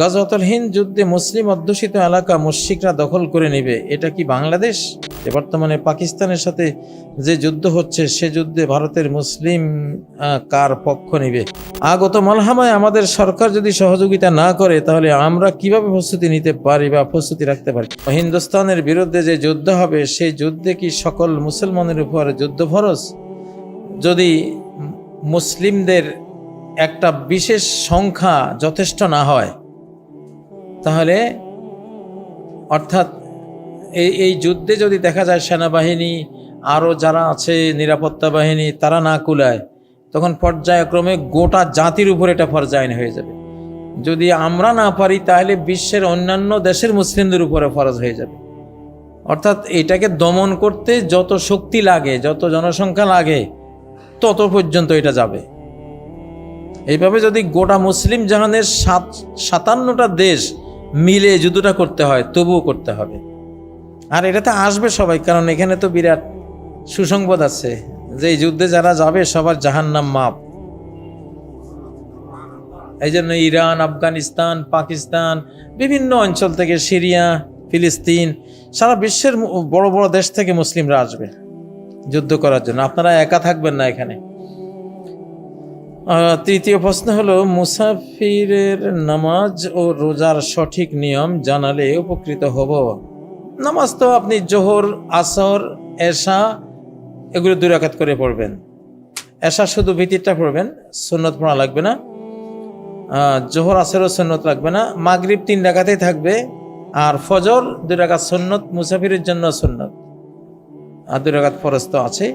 গজওয়াতুল হিন্দ যুদ্ধে মুসলিম অধ্যুষিত এলাকা মুশরিকরা দখল করে নেবে। এটা কি বাংলাদেশ? বর্তমানে পাকিস্তানের সাথে যে যুদ্ধ হচ্ছে, সে যুদ্ধে ভারতের মুসলিম কার পক্ষ নেবে? আগত মলহামায় আমাদের সরকার যদি সহযোগিতা না করে, তাহলে আমরা কীভাবে প্রস্তুতি নিতে পারি বা প্রস্তুতি রাখতে পারি? হিন্দুস্তানের বিরুদ্ধে যে যুদ্ধ হবে সেই যুদ্ধে কি সকল মুসলমানের উপর যুদ্ধ ফরজ যদি মুসলিমদের একটা বিশেষ সংখ্যা যথেষ্ট না হয় তাহলে, অর্থাৎ এই এই যুদ্ধে যদি দেখা যায় সেনাবাহিনী আরও যারা আছে নিরাপত্তা বাহিনী, তারা না কুলায়, তখন পর্যায়ক্রমে গোটা জাতির উপর এটা পর্যায়ন হয়ে যাবে। যদি আমরা না পারি, তাহলে বিশ্বের অন্যান্য দেশের মুসলিমদের উপরে ফরজ হয়ে যাবে। অর্থাৎ এটাকে দমন করতে যত শক্তি লাগে, যত জনসংখ্যা লাগে, তত পর্যন্ত এটা যাবে। এইভাবে যদি গোটা মুসলিম জাহানের সাত, সাতান্নটা দেশ মিলে যুদ্ধটা করতে হয়, তবুও করতে হবে। আর এটাতে আসবে সবাই, কারণ এখানে তো বিরাট সুসংবাদ আছে যে এই যুদ্ধে যারা যাবে সবার জাহান্নাম মাপ। এই জন্য ইরান, আফগানিস্তান, পাকিস্তান, বিভিন্ন অঞ্চল থেকে সিরিয়া, ফিলিস্তিন, সারা বিশ্বের বড় বড় দেশ থেকে মুসলিমরা আসবে যুদ্ধ করার জন্য। আপনারা একা থাকবেন না এখানে। তৃতীয় প্রশ্ন হলো, মুসাফিরের নামাজ ও রোজার সঠিক নিয়ম জানালে উপকৃত হব। নামাজ তো আপনি জোহর, আসর, এশা, এগুলো দুই রাকাত করে পড়বেন। এশা শুধু ভিতিরটা পড়বেন, সুন্নত পড়া লাগবে না। জোহর, আসরও সুন্নত লাগবে না। মাগরিব তিন রাকাতেই থাকবে, আর ফজর দুই রাকাত সুন্নত, মুসাফিরের জন্য সুন্নত। আর দুই রাকাত ফরজ তো আছে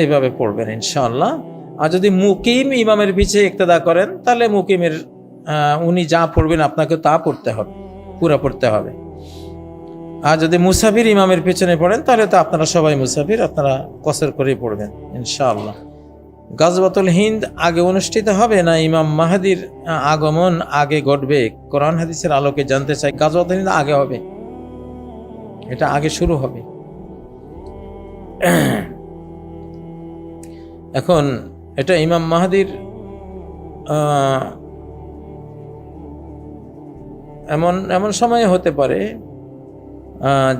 এইভাবে পড়বেন ইনশাআল্লাহ। আর যদি মুকিম ইমামের পিছে ইক্তেদা করেন, তাহলে মুকিমের উনি যা পড়বেন আপনাকে তা পড়তে হবে, পুরা পড়তে হবে। আর যদি মুসাফির ইমামের পেছনে পড়েন, তাহলে তো আপনারা সবাই মুসাফির, আপনারা কসর করেই পড়বেন, ইনশাআল্লাহ। গাজবাতুল হিন্দ আগে অনুষ্ঠিত হবে না? ইমাম মাহাদির আগমন আগে ঘটবে? কোরআন হাদিসের আলোকে জানতে চাই গাজবাতুল হিন্দ আগে হবে? এটা আগে শুরু হবে। এখন এটা ইমাম মাহাদির এমন এমন সময়ে হতে পারে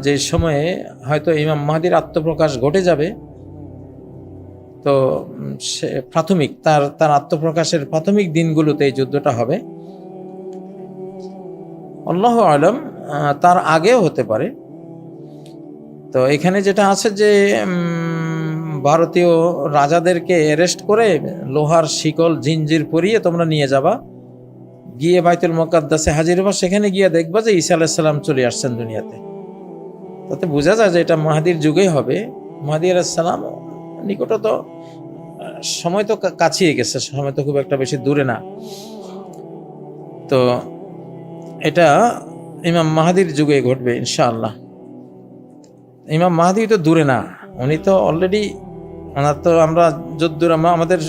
যে সময়ে হয়তো ইমাম মাহাদির আত্মপ্রকাশ ঘটে যাবে। তো সে প্রাথমিক, তার তার আত্মপ্রকাশের প্রাথমিক দিনগুলোতে এই যুদ্ধটা হবে। আল্লাহ আলম তার আগেও হতে পারে। তো এখানে যেটা আছে যে ভারতীয় রাজাদেরকে অ্যারেস্ট করে লোহার শিকল, জিঞ্জির পরিয়ে তোমরা নিয়ে যাবা। গিয়ে বাইতুল মোকাদ্দাসে হাজির হবা, সেখানে গিয়ে দেখবা যে ঈসা আলাইসাল্লাম চলে আসছেন দুনিয়াতে। তাতে বোঝা যায় যে এটা মাহাদির যুগেই হবে। মাহাদি আলাইসাল্লাম নিকট তো সময় তো কাছিয়ে গেছে, সময় তো খুব একটা বেশি দূরে না। তো এটা ইমাম মাহাদির যুগে ঘটবে, ইনশাআল্লাহ। ইমাম মাহাদি তো দূরে না, উনি তো অলরেডি ওনার তো আমরা যদ্দূর আমাদের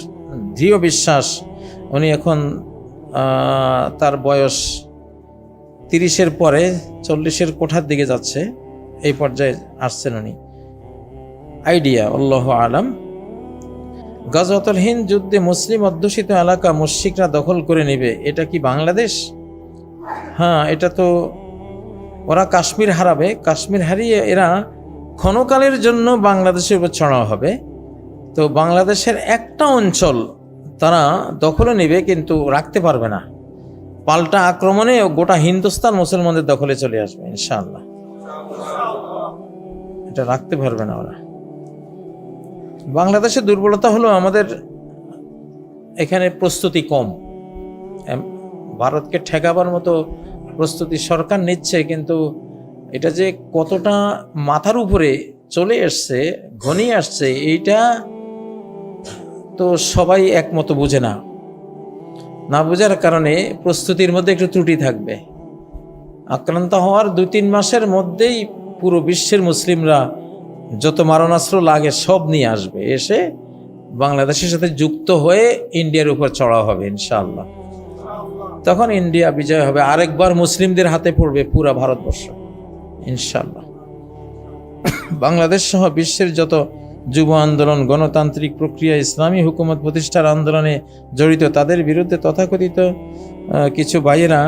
দৃঢ় বিশ্বাস, উনি এখন তার বয়স তিরিশের পরে চল্লিশের কোঠার দিকে যাচ্ছে, এই পর্যায়ে আসছেন উনি। আইডিয়া, আল্লাহ আলাম। গজওয়াতুল হিন্দ যুদ্ধে মুসলিম অধ্যুষিত এলাকা মুশরিকরা দখল করে নেবে, এটা কি বাংলাদেশ? হ্যাঁ এটা তো ওরা কাশ্মীর হারাবে, কাশ্মীর হারিয়ে এরা ক্ষণকালের জন্য বাংলাদেশের উপর ছড়ানো হবে। তো বাংলাদেশের একটা অঞ্চল তারা দখলে নেবে কিন্তু রাখতে পারবে না। পাল্টা আক্রমণে গোটা হিন্দুস্তান মুসলমানদের দখলে চলে আসবে, ইনশাআল্লাহ। এটা রাখতে পারবে না ওরা। বাংলাদেশের দুর্বলতা হলো আমাদের এখানে প্রস্তুতি কম। ভারতকে ঠেকাবার মতো প্রস্তুতি সরকার নিচ্ছে, কিন্তু এটা যে কতটা মাথার উপরে চলে আসছে ঘনিয়ে আসছে, এইটা তো সবাই একমত বুঝে না। না বোঝার কারণে প্রস্তুতির মধ্যে একটু ত্রুটি থাকবে। আক্রান্ত হওয়ার দুই তিন মাসের মধ্যেই পুরো বিশ্বের মুসলিমরা যত মারণাস্ত্র লাগে সব নিয়ে আসবে। এসে বাংলাদেশের সাথে যুক্ত হয়ে ইন্ডিয়ার উপর চড়া হবে ইনশাআল্লাহ। তখন ইন্ডিয়া বিজয় হবে। আরেকবার মুসলিমদের হাতে পড়বে পুরা ভারতবর্ষ, ইনশাআল্লাহ। বাংলাদেশ সহ বিশ্বের যত যুব আন্দোলন, গণতান্ত্রিক প্রক্রিয়া, ইসলামী হুকুমত প্রতিষ্ঠার আন্দোলনে জড়িত তাদের বিরুদ্ধে তথাকথিত কিছু ভাইয়েরা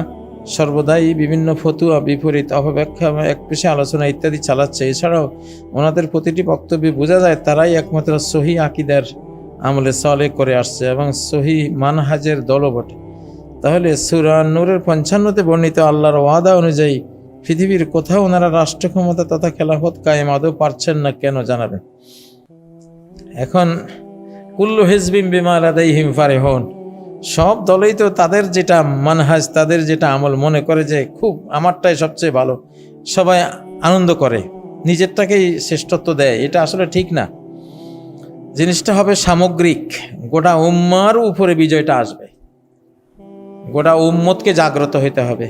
সর্বদাই বিভিন্ন ফতুয়া, বিপরীত অপব্যাখ্যা, এক পেশে আলোচনা ইত্যাদি চালাচ্ছে। এছাড়াও ওনাদের প্রতিটি বক্তব্যে বোঝা যায় তারাই একমাত্র সহি আকিদার আমলে সলে করে আসছে এবং সহি মানহাজের দলও বটে। তাহলে সুরা নূরের পঞ্চান্নতে বর্ণিত আল্লাহর ওয়াদা অনুযায়ী পৃথিবীর কোথাও ওনারা রাষ্ট্র ক্ষমতা তথা খেলাফত কায়েম আদৌ পারছেন না কেন জানাবেন? এখন কুল্লু হিজবিম বিমা আলাদাইহিম ফারেহন। সব দলেই তো তাদের যেটা মানহাজ, তাদের যেটা আমল মনে করে যে খুব আমারটাই সবচেয়ে ভালো। সবাই আনন্দ করে, নিজেরটাকেই শ্রেষ্ঠত্ব দেয়, এটা আসলে ঠিক না। জিনিসটা হবে সামগ্রিক, গোটা উম্মার উপরে বিজয়টা আসবে। গোটা উম্মতকে জাগ্রত হইতে হবে।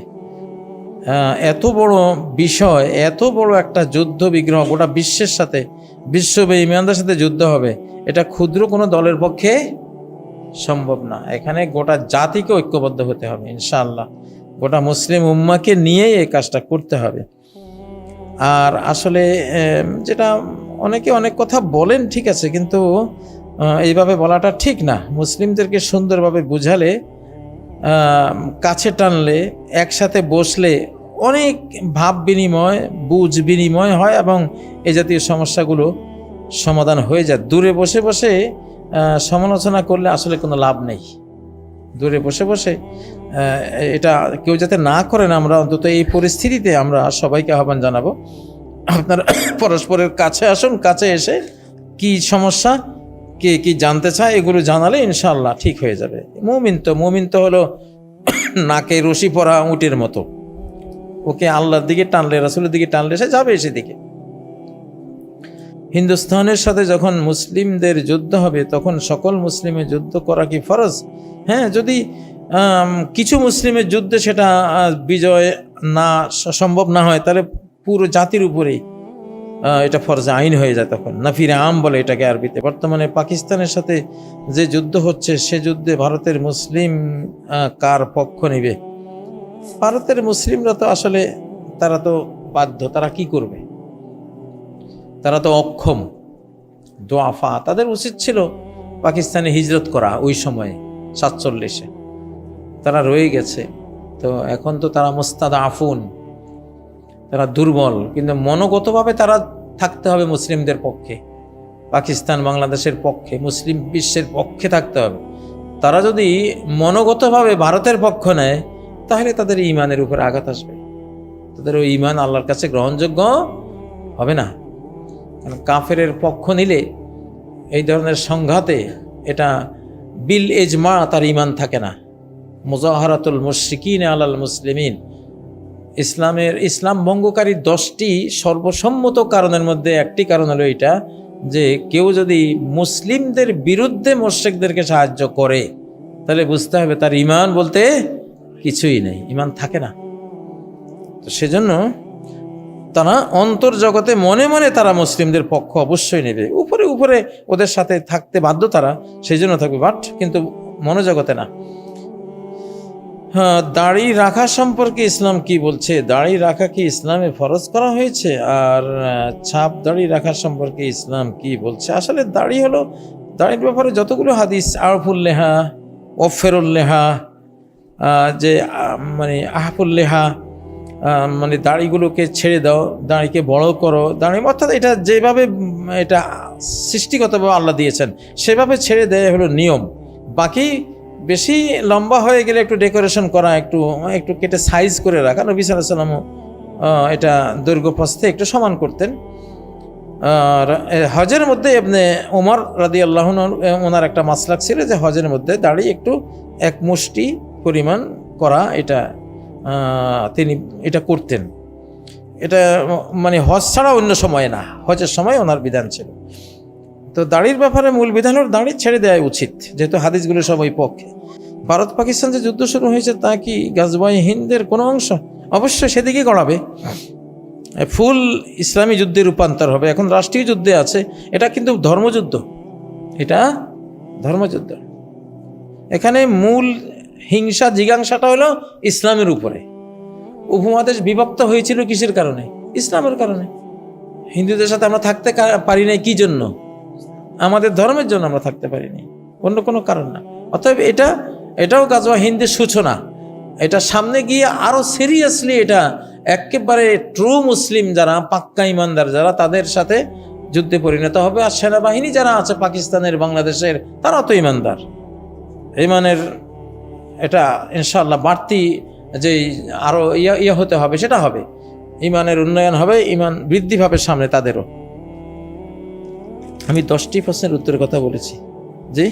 এত বড় বিষয়, এত বড় একটা যুদ্ধ বিগ্রহ গোটা বিশ্বের সাথে বিশ্ব ইমানদের সাথে যুদ্ধ হবে, এটা ক্ষুদ্র কোনো দলের পক্ষে সম্ভব না। এখানে গোটা জাতিকে ঐক্যবদ্ধ হতে হবে, ইনশাআল্লাহ। গোটা মুসলিম উম্মাকে নিয়েই এই কাজটা করতে হবে। আর আসলে যেটা অনেকে অনেক কথা বলেন, ঠিক আছে, কিন্তু এইভাবে বলাটা ঠিক না। মুসলিমদেরকে সুন্দরভাবে বুঝালে কাছে টানলে, একসাথে বসলে অনেক ভাব বিনিময়, বুঝ বিনিময় হয় এবং এই জাতীয় সমস্যাগুলো সমাধান হয়ে যায়। দূরে বসে বসে সমালোচনা করলে আসলে কোনো লাভ নেই। দূরে বসে বসে এটা কেউ যাতে না করেন, আমরা অন্তত এই পরিস্থিতিতে আমরা সবাইকে আহ্বান জানাব, আপনারা পরস্পরের কাছে আসুন, কাছে এসে কি সমস্যা, কে কি জানতে চায়, এগুলো জানালে ইনশাল্লাহ ঠিক হয়ে যাবে। মুমিন তো মুমিন তো হলো নাকে রশি পরা উটের মতো। ওকে আল্লাহর দিকে টানলে, রাসুলের দিকে টানলে সে যাবে সেদিকে। হিন্দুস্তানের সাথে যখন মুসলিমদের যুদ্ধ হবে, তখন সকল মুসলিমের যুদ্ধ করা কি ফরজ? হ্যাঁ যদি কিছু মুসলিমের যুদ্ধে সেটা বিজয় না, সম্ভব না হয়, তাহলে পুরো জাতির উপরেই এটা ফরজে আইন হয়ে যায় তখন। নাফিরে আম বলে এটাকে আরবিতে। বর্তমানে পাকিস্তানের সাথে যে যুদ্ধ হচ্ছে, সে যুদ্ধে ভারতের মুসলিম কার পক্ষ নিবে? ভারতের মুসলিমরা তো আসলে তারা তো বাধ্য, তারা কি করবে? তারা তো অক্ষম দোয়াফা তাদের উচিত ছিল পাকিস্তানে হিজরত করা ওই সময়ে, সাতচল্লিশে। তারা রয়ে গেছে। তো এখন তো তারা মোস্তাদ আফুন তারা দুর্বল, কিন্তু মনোগতভাবে তারা থাকতে হবে মুসলিমদের পক্ষে। পাকিস্তান বাংলাদেশের পক্ষে, মুসলিম বিশ্বের পক্ষে থাকতে হবে। তারা যদি মনোগতভাবে ভারতের পক্ষ নেয় তাহলে তাদের ইমানের উপর আঘাত আসবে। তাদের ওই ইমান আল্লাহর কাছে গ্রহণযোগ্য হবে না। কারণ কাফেরের পক্ষ নিলে এই ধরনের সংঘাতে এটা বিল এজমা তার ইমান থাকে না। মুজাহারাতুল মুশরিকিন আলাল মুসলিমিন। ইসলামের ইসলাম ভঙ্গকারী দশটি সর্বসম্মত কারণের মধ্যে একটি কারণ হলো এটা যে কেউ যদি মুসলিমদের বিরুদ্ধে মোশেকদেরকে সাহায্য করে, তাহলে বুঝতে হবে তার ইমান বলতে কিছুই নেই ইমান থাকে না। তো সেজন্য তারা অন্তর্জগতে মনে মনে তারা মুসলিমদের পক্ষ অবশ্যই নেবে। উপরে উপরে ওদের সাথে থাকতে বাধ্য তারা সেই জন্য থাকবে বাট কিন্তু মনোজগতে না। হ্যাঁ দাড়ি রাখা সম্পর্কে ইসলাম কি বলছে? দাড়ি রাখা কি ইসলামে ফরজ করা হয়েছে? আর ছাপ দাড়ি রাখা সম্পর্কে ইসলাম কি বলছে? আসলে দাড়ি হলো দাড়ির ব্যাপারে যতগুলো হাদিস আরফুল্লেহা ওফেরুল্লেহা আহ, যে মানে আহফুল্লেহা আহ, মানে দাড়িগুলোকে ছেড়ে দাও দাড়িকে বড় করো দাড়ি অর্থাৎ এটা যেভাবে এটা সৃষ্টিগতভাবে আল্লাহ দিয়েছেন সেভাবে ছেড়ে দেয় হলো নিয়ম। বাকি বেশি লম্বা হয়ে গেলে একটু ডেকোরেশন করা একটু একটু কেটে সাইজ করে রাখা নবী সাল্লাহ এটা দৈর্ঘ্য প্রস্থে একটু সমান করতেন। হজের মধ্যে আপনি ওমর রাদি আল্লাহ ওনার একটা মাসলাক ছিল যে হজের মধ্যে দাড়ি একটু এক মুষ্টি পরিমাণ করা এটা তিনি এটা করতেন। এটা মানে হজ ছাড়া অন্য সময়ে না, হজের সময় ওনার বিধান ছিল। তো দাড়ির ব্যাপারে মূল বিধান হলো দাড়ি ছেড়ে দেওয়া উচিত, যেহেতু হাদিসগুলো সবাই পক্ষে। ভারত পাকিস্তান যে যুদ্ধ শুরু হয়েছে, তা কি গাজবাই হিন্দের কোনো অংশ? অবশ্যই সেদিকে গড়াবে। ফুল ইসলামী যুদ্ধে রূপান্তর হবে, এখন রাষ্ট্রীয় যুদ্ধে আছে, এটা কিন্তু ধর্মযুদ্ধ। এটা ধর্মযুদ্ধ। এখানে মূল হিংসা জিজ্ঞাংসাটা হলো ইসলামের উপরে। উপমহাদেশ বিভক্ত হয়েছিল কিসের কারণে? ইসলামের কারণে। হিন্দুদের সাথে আমরা থাকতে পারি নাই কি জন্য? আমাদের ধর্মের জন্য আমরা থাকতে পারিনি অন্য কোনো কারণ না। অতএব এটা, এটাও গাজওয়া হিন্দের সূচনা। এটা সামনে গিয়ে আরও সিরিয়াসলি এটা একেবারে ট্রু মুসলিম যারা, পাক্কা ইমানদার যারা, তাদের সাথে যুদ্ধে পরিণত হবে। আর সেনাবাহিনী যারা আছে পাকিস্তানের, বাংলাদেশের, তারা তো ইমানদার। ইমানের এটা ইনশাল্লাহ বাড়তি যে আরও ইয়া ইয়া হতে হবে, সেটা হবে। ইমানের উন্নয়ন হবে, ইমান বৃদ্ধি পাবে সামনে তাদেরও। আমি দশটি প্রশ্নের উত্তরের কথা বলেছি। জি?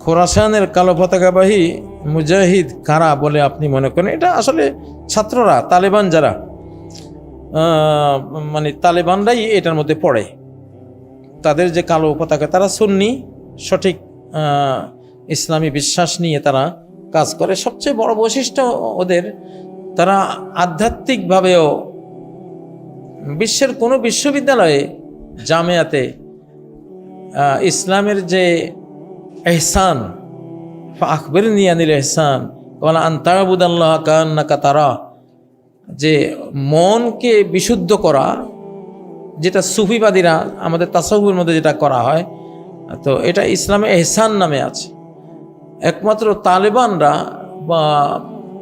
খোরাসানের কালো পতাকাবাহী মুজাহিদ কারা বলে আপনি মনে করেন? এটা আসলে ছাত্ররা, তালেবান যারা। মানে তালেবানরাই এটার মধ্যে পড়ে। তাদের যে কালো পতাকা, তারা সুন্নি। সঠিক ইসলামী বিশ্বাস নিয়ে তারা কাজ করে। সবচেয়ে বড় বৈশিষ্ট্য ওদের, তারা আধ্যাত্মিকভাবেও বিশ্বের কোনো বিশ্ববিদ্যালয়ে জামিয়াতে ইসলামের যে এহসান আকবর নিয়ানিল এহসান, কলা আন্তারাবুদাল্লাহ কান্নাকা তারা, যে মনকে বিশুদ্ধ করা যেটা সুফিবাদীরা আমাদের তাসবুর মধ্যে যেটা করা হয় তো এটা ইসলামে এহসান নামে আছে। একমাত্র তালেবানরা বা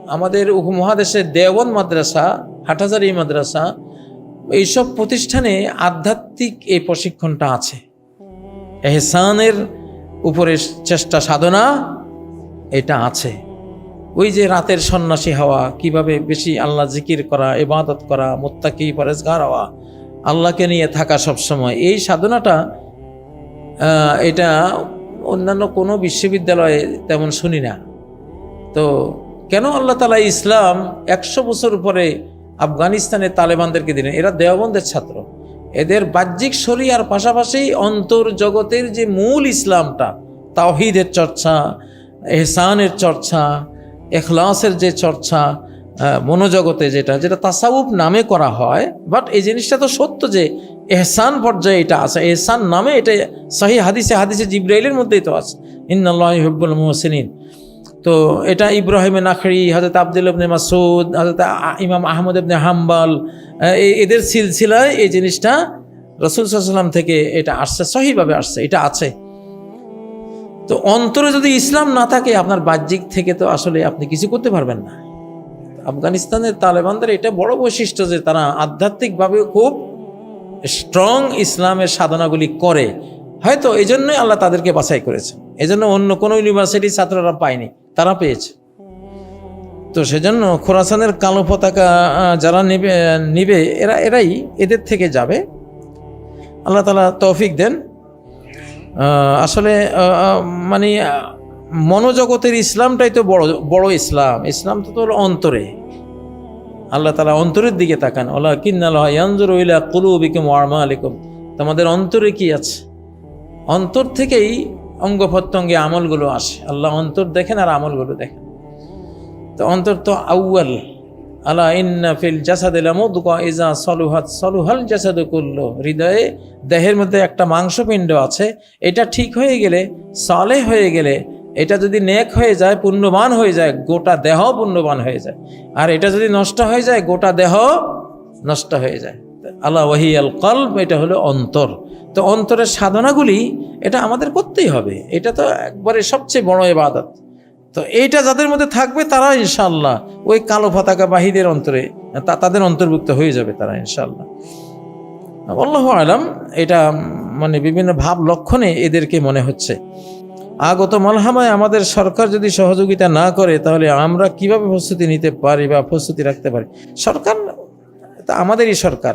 আমাদের উপমহাদেশের দেওবন মাদ্রাসা হাটাজারি মাদ্রাসা, এইসব প্রতিষ্ঠানে আধ্যাত্মিক এই প্রশিক্ষণটা আছে। এহসানের উপরে চেষ্টা সাধনা এটা আছে। ওই যে রাতের সন্ন্যাসী হওয়া, কীভাবে বেশি আল্লাহ জিকির করা, ইবাদত করা, মোত্তাকি, পরেজগার হওয়া, আল্লাহকে নিয়ে থাকা সবসময়, এই সাধনাটা এটা অন্যান্য কোনো বিশ্ববিদ্যালয়ে তেমন শুনি না। তো কেন আল্লাহ তালা ইসলাম একশো বছর পরে আফগানিস্তানের তালেবানদেরকে দিলেন? এরা দেওবন্দের ছাত্র। এদের বাহ্যিক শরিয়ার পাশাপাশি অন্তর জগতের যে মূল ইসলামটা, তাওহিদের চর্চা, এহসানের চর্চা, এখলাসের যে চর্চা মনোজগতে যেটা যেটা তাসাউফ নামে করা হয় বাট এই জিনিসটা তো সত্য যে এহসান পর্যায়ে এটা আছে। এহসান নামে এটা সহি হাদিসে হাদিসে জিব্রাইলের মধ্যেই তো আছে। ইন্নাল্লাহ মুহসিনিন। তো এটা ইব্রাহিম নাখরি হজরত আব্দুল ইবনে মাসুদ হজরত ইমাম আহমদ ইবনে হাম্বাল এদের সিলসিলায় এই জিনিসটা রসুল সাল্লাম থেকে এটা আসছে, সহিভাবে আসছে, এটা আছে। তো অন্তরে যদি ইসলাম না থাকে, আপনার বাহ্যিক থেকে তো আসলে আপনি কিছু করতে পারবেন না। আফগানিস্তানের তালেবানদের এটা বড় বৈশিষ্ট্য যে তারা আধ্যাত্মিকভাবে খুব স্ট্রং ইসলামের সাধনাগুলি করে, হয়তো এই জন্যই আল্লাহ তাদেরকে বাছাই করেছে। এই জন্য অন্য কোনো ইউনিভার্সিটির ছাত্ররা পায়নি, তারা পেয়েছে। তো সেজন্য খোরাসানের কালো পতাকা যারা নেবে, নিবে, এরা, এরাই এদের থেকে যাবে। আল্লাহ তালা তৌফিক দেন। আসলে মানে মনোজগতের ইসলামটাই তো বড় বড় ইসলাম। ইসলাম তো তোর অন্তরে। আল্লাহ তালা অন্তরের দিকে তাকান। ওলা কিন্নাল্লাহ ইয়ানজুর ইলা কুলুবিকুম ওয়া আমালিকুম। তোমাদের অন্তরে কি আছে? অন্তর থেকেই অঙ্গ প্রত্যঙ্গে আমলগুলো আসে। আল্লাহ অন্তর দেখেন আর আমলগুলো দেখেন। তো অন্তর তো আউয়াল। আলা ইন্না ফিল মুদগা ইজা সলুহাত সলুহাল জাসাদু কুল্লু। হৃদয়ে, দেহের মধ্যে একটা মাংসপিণ্ড আছে। এটা ঠিক হয়ে গেলে সালে হয়ে গেলে এটা যদি নেক হয়ে যায়, পুণ্যবান হয়ে যায়, গোটা দেহ পুণ্যবান হয়ে যায়। আর এটা যদি নষ্ট হয়ে যায়, গোটা দেহ নষ্ট হয়ে যায়। আল্লাহ ওয়াহি আল কলব, এটা হলো অন্তর। তো অন্তরের সাধনাগুলি, এটা আমাদের করতেই হবে। এটা তো একবারে সবচেয়ে বড় এবাদত তো এইটা যাদের মধ্যে থাকবে তারা ইনশাল্লাহ ওই কালো পতাকা বাহিদের অন্তরে তাদের অন্তর্ভুক্ত হয়ে যাবে তারা ইনশাল্লাহ আল্লাহ আলাম, এটা মানে বিভিন্ন ভাব লক্ষণে এদেরকে মনে হচ্ছে। আগত মলহামায় আমাদের সরকার যদি সহযোগিতা না করে তাহলে আমরা কীভাবে প্রস্তুতি নিতে পারি বা প্রস্তুতি রাখতে পারি? সরকার তা আমাদেরই সরকার।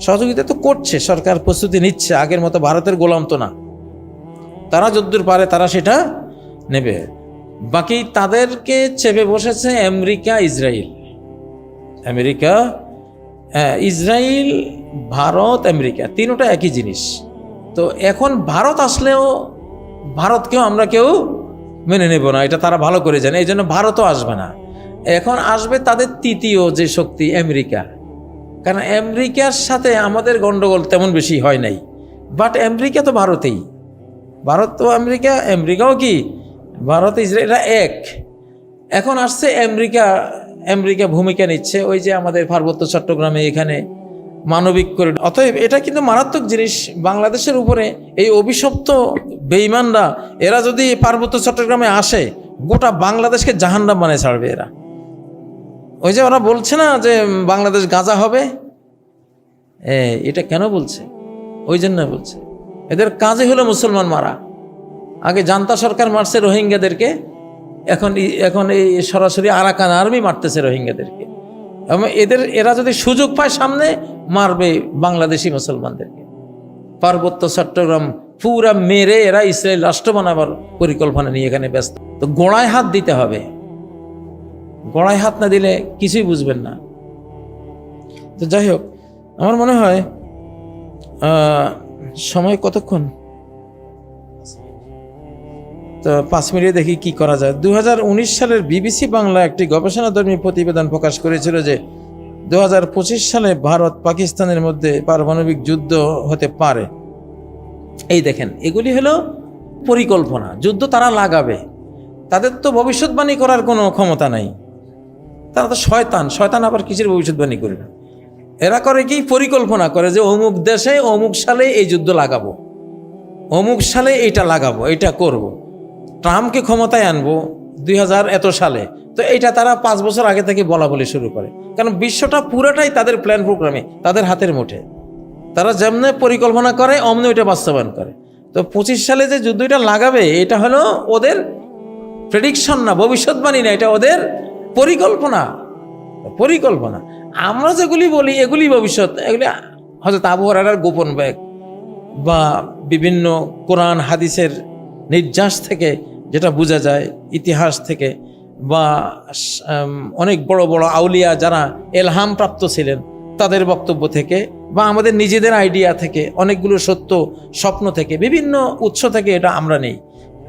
সহযোগিতা তো করছে সরকার প্রস্তুতি নিচ্ছে আগের মতো ভারতের গোলাম তো না। তারা যদ্দূর পারে তারা সেটা নেবে। বাকি তাদেরকে চেপে বসেছে আমেরিকা ইসরায়েল। আমেরিকা হ্যাঁ, ইসরায়েল ভারত আমেরিকা তিনোটা একই জিনিস। তো এখন ভারত আসলেও ভারতকেও আমরা কেউ মেনে নেব না, এটা তারা ভালো করে জানে এই জন্য ভারতও আসবে না। এখন আসবে তাদের তৃতীয় যে শক্তি, আমেরিকা। কারণ আমেরিকার সাথে আমাদের গন্ডগোল তেমন বেশি হয় নাই। বাট আমেরিকা তো ভারতেই। ভারত তো আমেরিকা, আমেরিকাও কি? ভারত ইসরায়েল এরা এক। এখন আসছে আমেরিকা আমেরিকা ভূমিকা নিচ্ছে, ওই যে আমাদের পার্বত্য চট্টগ্রামে এখানে মানবিক করে অতএব এটা কিন্তু মারাত্মক জিনিস। বাংলাদেশের উপরে এই অভিশপ্ত বেঈমানরা, এরা যদি পার্বত্য চট্টগ্রামে আসে, গোটা বাংলাদেশকে জাহান্নাম মানে ছাড়বে এরা। ওই যে ওরা বলছে না যে বাংলাদেশ গাঁজা হবে? এটা কেন বলছে? ওই জন্য বলছে। এদের কাজে হলো মুসলমান মারা। আগে জান্তা সরকার মারছে রোহিঙ্গাদেরকে, এখন এখন এই সরাসরি আরাকান আর্মি মারতেছে রোহিঙ্গাদেরকে। এবং এদের, এরা যদি সুযোগ পায় সামনে মারবে বাংলাদেশি মুসলমানদেরকে। পার্বত্য চট্টগ্রাম পুরা মেরে এরা ইসরায়েল রাষ্ট্র বানাবার পরিকল্পনা নিয়ে এখানে ব্যস্ত। তো গোড়ায় হাত দিতে হবে। গোড়ায় হাত না দিলে কিছুই বুঝবেন না। তো যাই হোক, আমার মনে হয় সময় কতক্ষণ? তো পাঁচ মিনিটে দেখি কি করা যায়। দু হাজার উনিশ সালের বিবিসি বাংলা একটি গবেষণাধর্মী প্রতিবেদন প্রকাশ করেছিল যে দু হাজার পঁচিশ সালে ভারত পাকিস্তানের মধ্যে পারমাণবিক যুদ্ধ হতে পারে। এই দেখেন, এগুলি হলো পরিকল্পনা। যুদ্ধ তারা লাগাবে। তাদের তো ভবিষ্যৎবাণী করার কোনো ক্ষমতা নাই। তারা তো শয়তান। শয়তান আবার কিসের ভবিষ্যৎবাণী করবে? এরা করে কি? পরিকল্পনা করে যে অমুক দেশে অমুক সালে এই যুদ্ধ লাগাবো। অমুক সালে এইটা লাগাবো এটা করব। ট্রাম্পকে ক্ষমতায় আনব দুই হাজার এত সালে। তো এইটা তারা পাঁচ বছর আগে থেকে বলা বলি শুরু করে। কারণ বিশ্বটা পুরোটাই তাদের প্ল্যান প্রোগ্রামে তাদের হাতের মুঠে। তারা যেমনি পরিকল্পনা করে, অমনি ওইটা বাস্তবায়ন করে। তো পঁচিশ সালে যে যুদ্ধটা লাগাবে, এটা হলো ওদের প্রেডিকশন না, ভবিষ্যৎবাণী না, এটা ওদের পরিকল্পনা। পরিকল্পনা। আমরা যেগুলি বলি, এগুলি ভবিষ্যৎ, এগুলি হয়তো আবহাওয়ার গোপন ব্যাগ বা বিভিন্ন কোরআন, হাদিসের নির্যাস থেকে যেটা বোঝা যায়, ইতিহাস থেকে বা অনেক বড় বড় আউলিয়া যারা এলহাম প্রাপ্ত ছিলেন, তাদের বক্তব্য থেকে বা আমাদের নিজেদের আইডিয়া থেকে, অনেকগুলো সত্য স্বপ্ন থেকে, বিভিন্ন উৎস থেকে এটা আমরা নেই।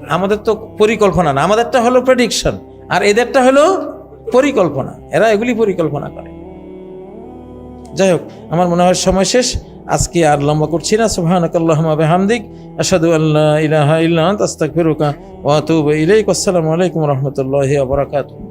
আমাদের তো পরিকল্পনা না, আমাদেরটা হলো প্রেডিকশন আর এদেরটা হলো পরিকল্পনা। এরা এগুলি পরিকল্পনা করে। যাই হোক, আমার মনে হয় সময় শেষ। আজকে আর লম্বা করছি না। সুবহানাকাল্লাহুম্মা আসাদু আল্লাহ আল্লা ইলাহা ইল্লা আনতা, আস্তাগফিরুকা ওয়া আতুবু ইলাইক। আসসালামু আলাইকুম রহমতুল্লাহ রাহমাতুল্লাহি ওয়া বারাকাতুহু।